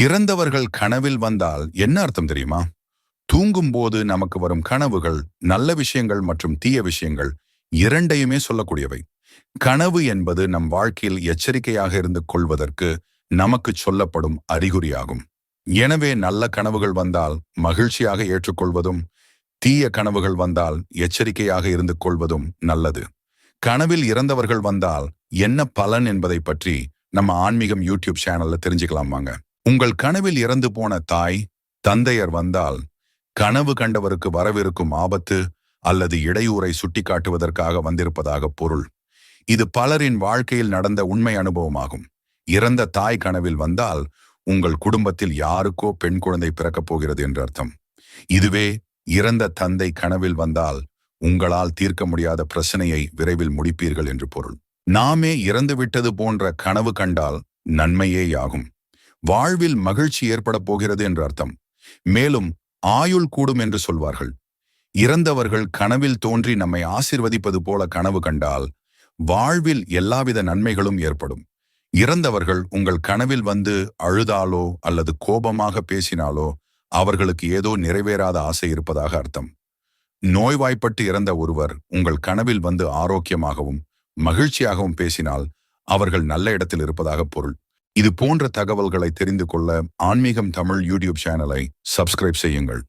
இறந்தவர்கள் கனவில் வந்தால் என்ன அர்த்தம் தெரியுமா? தூங்கும்போது நமக்கு வரும் கனவுகள் நல்ல விஷயங்கள் மற்றும் தீய விஷயங்கள் இரண்டையுமே சொல்லக்கூடியவை. கனவு என்பது நம் வாழ்க்கையில் எச்சரிக்கையாக இருந்து கொள்வதற்கு நமக்கு சொல்லப்படும் அறிகுறியாகும். எனவே நல்ல கனவுகள் வந்தால் மகிழ்ச்சியாக ஏற்றுக்கொள்வதும் தீய கனவுகள் வந்தால் எச்சரிக்கையாக இருந்து கொள்வதும் நல்லது. கனவில் இறந்தவர்கள் வந்தால் என்ன பலன் என்பதை பற்றி நம்ம ஆன்மீகம் யூடியூப் சேனல்ல தெரிஞ்சுக்கலாம் வாங்க. உங்கள் கனவில் இறந்து போன தாய் தந்தையர் வந்தால் கனவு கண்டவருக்கு வரவிருக்கும் ஆபத்து அல்லது இடையூறை சுட்டிக்காட்டுவதற்காக வந்திருப்பதாக பொருள். இது பலரின் வாழ்க்கையில் நடந்த உண்மை அனுபவமாகும். இறந்த தாய் கனவில் வந்தால் உங்கள் குடும்பத்தில் யாருக்கோ பெண் குழந்தை பிறக்கப் போகிறது என்று அர்த்தம். இதுவே இறந்த தந்தை கனவில் வந்தால் உங்களால் தீர்க்க முடியாத பிரச்சனையை விரைவில் முடிப்பீர்கள் என்று பொருள். நாமே இறந்து விட்டது போன்ற கனவு கண்டால் நன்மையேயாகும். வாழ்வில் மகிழ்ச்சி ஏற்பட போகிறது என்று அர்த்தம். மேலும் ஆயுள் கூடும் என்று சொல்வார்கள். இறந்தவர்கள் கனவில் தோன்றி நம்மை ஆசிர்வதிப்பது போல கனவு கண்டால் வாழ்வில் எல்லாவித நன்மைகளும் ஏற்படும். இறந்தவர்கள் உங்கள் கனவில் வந்து அழுதாலோ அல்லது கோபமாக பேசினாலோ அவர்களுக்கு ஏதோ நிறைவேறாத ஆசை இருப்பதாக அர்த்தம். நோய்வாய்ப்பட்டு இறந்த ஒருவர் உங்கள் கனவில் வந்து ஆரோக்கியமாகவும் மகிழ்ச்சியாகவும் பேசினால் அவர்கள் நல்ல இடத்தில் இருப்பதாக பொருள். இது போன்ற தகவல்களை தெரிந்து கொள்ள ஆன்மீகம் தமிழ் யூடியூப் சேனலை சப்ஸ்கிரைப் செய்யுங்கள்.